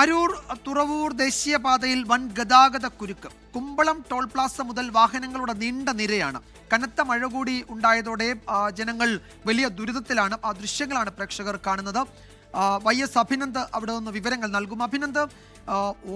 അരൂർ തുറവൂർ ദേശീയപാതയിൽ വൻ ഗതാഗത കുരുക്ക്. കുമ്പളം ടോൾ പ്ലാസ മുതൽ വാഹനങ്ങളുടെ നീണ്ട നിരയാണ്. കനത്ത മഴ കൂടി ഉണ്ടായതോടെ ജനങ്ങൾ വലിയ ദുരിതത്തിലാണ്. ആ ദൃശ്യങ്ങളാണ് പ്രേക്ഷകർ കാണുന്നത്. വൈ എസ് അഭിനന്ദ് അവിടെ നിന്ന് വിവരങ്ങൾ നൽകും. അഭിനന്ദ്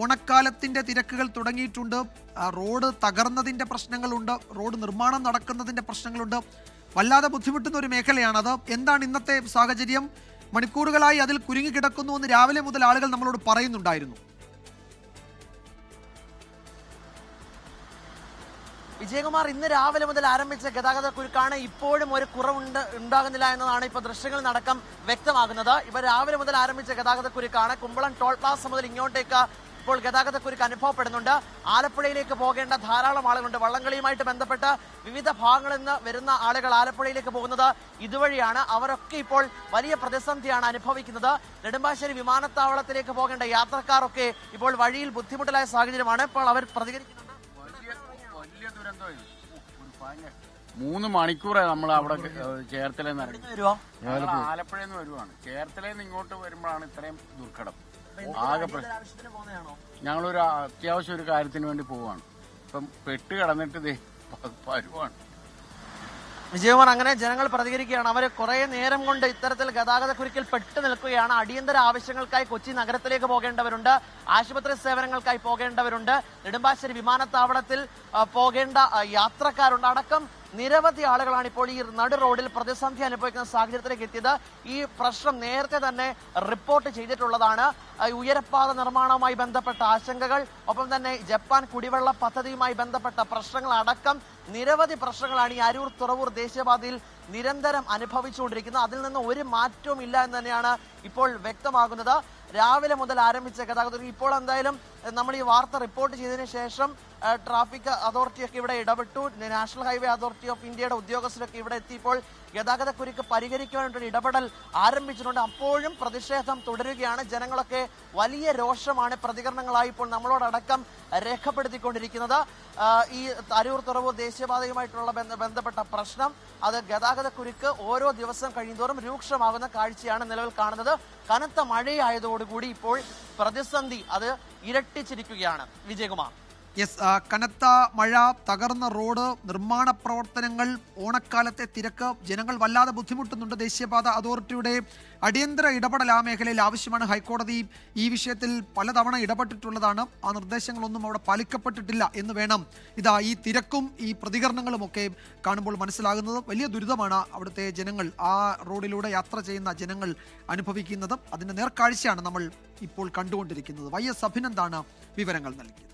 ഓണക്കാലത്തിന്റെ തിരക്കുകൾ തുടങ്ങിയിട്ടുണ്ട്. റോഡ് തകർന്നതിന്റെ പ്രശ്നങ്ങളുണ്ട്. റോഡ് നിർമ്മാണം നടക്കുന്നതിന്റെ പ്രശ്നങ്ങളുണ്ട്. വല്ലാതെ ബുദ്ധിമുട്ടുന്ന ഒരു മേഖലയാണത്. എന്താണ് ഇന്നത്തെ സാഹചര്യം? മണിക്കൂറുകളായി അതിൽ കുരുങ്ങിക്കിടക്കുന്നു എന്ന് രാവിലെ മുതൽ ആളുകൾ നമ്മളോട് പറയുന്നുണ്ടായിരുന്നു. വിജയകുമാർ ഇന്ന് രാവിലെ മുതൽ ആരംഭിച്ച ഗതാഗത കുരുക്കാണ് ഇപ്പോഴും ഒരു കുറവുണ്ട് ഉണ്ടാകുന്നില്ല എന്നതാണ് ഇപ്പോൾ ദൃശ്യങ്ങൾ നടക്കം വ്യക്തമാകുന്നത്. ഇവർ രാവിലെ മുതൽ ആരംഭിച്ച ഗതാഗത കുരുക്കാണ് കുമ്പളം ടോൾ പ്ലാസ മുതൽ ഇങ്ങോട്ടേക്ക് ഇപ്പോൾ ഗതാഗതക്കുരുക്ക് അനുഭവപ്പെടുന്നുണ്ട്. ആലപ്പുഴയിലേക്ക് പോകേണ്ട ധാരാളം ആളുകളുണ്ട്. വള്ളംകളിയുമായിട്ട് ബന്ധപ്പെട്ട് വിവിധ ഭാഗങ്ങളിൽ നിന്ന് വരുന്ന ആളുകൾ ആലപ്പുഴയിലേക്ക് പോകുന്നത് ഇതുവഴിയാണ്. അവരൊക്കെ ഇപ്പോൾ വലിയ പ്രതിസന്ധിയാണ് അനുഭവിക്കുന്നത്. നെടുമ്പാശ്ശേരി വിമാനത്താവളത്തിലേക്ക് പോകേണ്ട യാത്രക്കാരൊക്കെ ഇപ്പോൾ വഴിയിൽ ബുദ്ധിമുട്ടിലായ സാഹചര്യമാണ്. ഇപ്പോൾ അവർ പ്രതികരിക്കുന്നത് വലിയ മൂന്ന് മണിക്കൂറേ നമ്മൾ അവിടെ ചേർത്തലേന്ന് ഇറങ്ങി. ഞങ്ങൾ ആലപ്പുഴയിൽ നിന്ന് വരുവാണ്. ചേർത്തലയിൽ ഇങ്ങോട്ട് വരുമ്പോഴാണ് ഇത്രയും ദുർഘടം. ആകെ ഞങ്ങളൊരു അത്യാവശ്യം ഒരു കാര്യത്തിന് വേണ്ടി പോവാണ്. ഇപ്പം പെട്ട് കടന്നിട്ട് വരുവാണ്. വിജയകുമാർ അങ്ങനെ ജനങ്ങൾ പ്രതികരിക്കുകയാണ്. അവർ കുറെ നേരം കൊണ്ട് ഇത്തരത്തിൽ ഗതാഗത കുരുക്കിൽ പെട്ടു നിൽക്കുകയാണ്. അടിയന്തര ആവശ്യങ്ങൾക്കായി കൊച്ചി നഗരത്തിലേക്ക് പോകേണ്ടവരുണ്ട്. ആശുപത്രി സേവനങ്ങൾക്കായി പോകേണ്ടവരുണ്ട്. നെടുമ്പാശ്ശേരി വിമാനത്താവളത്തിൽ പോകേണ്ട യാത്രക്കാരുണ്ട്. അടക്കം നിരവധി ആളുകളാണ് ഇപ്പോൾ ഈ നടു റോഡിൽ പ്രതിസന്ധി അനുഭവിക്കുന്ന സാഹചര്യത്തിലേക്ക് എത്തിയത്. ഈ പ്രശ്നം നേരത്തെ തന്നെ റിപ്പോർട്ട് ചെയ്തിട്ടുള്ളതാണ്. ഉയരപ്പാത നിർമ്മാണവുമായി ബന്ധപ്പെട്ട ആശങ്കകൾ ഒപ്പം തന്നെ ജപ്പാൻ കുടിവെള്ള പദ്ധതിയുമായി ബന്ധപ്പെട്ട പ്രശ്നങ്ങൾ അടക്കം നിരവധി പ്രശ്നങ്ങളാണ് ഈ അരൂർ തുറവൂർ ദേശീയപാതയിൽ നിരന്തരം അനുഭവിച്ചുകൊണ്ടിരിക്കുന്നത്. അതിൽ നിന്ന് ഒരു മാറ്റവും ഇല്ല എന്ന് തന്നെയാണ് ഇപ്പോൾ വ്യക്തമാകുന്നത്. രാവിലെ മുതൽ ആരംഭിച്ച ഗതാഗതം. ഇപ്പോൾ എന്തായാലും നമ്മൾ ഈ വാർത്ത റിപ്പോർട്ട് ചെയ്തതിന് ശേഷം ട്രാഫിക് അതോറിറ്റി ഒക്കെ ഇവിടെ ഇടപെട്ടു. നാഷണൽ ഹൈവേ അതോറിറ്റി ഓഫ് ഇന്ത്യയുടെ ഉദ്യോഗസ്ഥരൊക്കെ ഇവിടെ എത്തിയപ്പോൾ ഗതാഗത കുരുക്ക് പരിഹരിക്കുവാനായിട്ടൊരു ഇടപെടൽ ആരംഭിച്ചിട്ടുണ്ട്. അപ്പോഴും പ്രതിഷേധം തുടരുകയാണ്. ജനങ്ങളൊക്കെ വലിയ രോഷമാണ് പ്രതികരണങ്ങളായി ഇപ്പോൾ നമ്മളോടടക്കം രേഖപ്പെടുത്തിക്കൊണ്ടിരിക്കുന്നത്. ഈ അരൂർ തുറവൂർ ദേശീയപാതയുമായിട്ടുള്ള ബന്ധപ്പെട്ട പ്രശ്നം അത് ഗതാഗത കുരുക്ക് ഓരോ ദിവസം കഴിയുന്തോറും രൂക്ഷമാകുന്ന കാഴ്ചയാണ് നിലവിൽ കാണുന്നത്. കനത്ത മഴയായതോടുകൂടി ഇപ്പോൾ പ്രതിസന്ധി അത് ഇരട്ടിച്ചിരിക്കുകയാണ് വിജയകുമാർ. യെസ് കനത്ത മഴ തകർന്ന റോഡ് നിർമ്മാണ പ്രവർത്തനങ്ങൾ ഓണക്കാലത്തെ തിരക്ക് ജനങ്ങൾ വല്ലാതെ ബുദ്ധിമുട്ടുന്നുണ്ട് ദേശീയപാത അതോറിറ്റിയുടെ അടിയന്തര ഇടപെടൽ ആ മേഖലയിൽ ആവശ്യമാണ് ഹൈക്കോടതി ഈ വിഷയത്തിൽ പലതവണ ഇടപെട്ടിട്ടുള്ളതാണ്. ആ നിർദ്ദേശങ്ങളൊന്നും അവിടെ പാലിക്കപ്പെട്ടിട്ടില്ല എന്ന് വേണം. ഇതാ ഈ തിരക്കും ഈ പ്രതികരണങ്ങളും ഒക്കെ കാണുമ്പോൾ മനസ്സിലാകുന്നത്. വലിയ ദുരിതമാണ് അവിടുത്തെ ജനങ്ങൾ ആ റോഡിലൂടെ യാത്ര ചെയ്യുന്ന ജനങ്ങൾ അനുഭവിക്കുന്നത്. അതിന്റെ നേർക്കാഴ്ചയാണ് നമ്മൾ ഇപ്പോൾ കണ്ടുകൊണ്ടിരിക്കുന്നത്. വൈ എസ് അഭിനന്ദാണ് വിവരങ്ങൾ നൽകിയത്.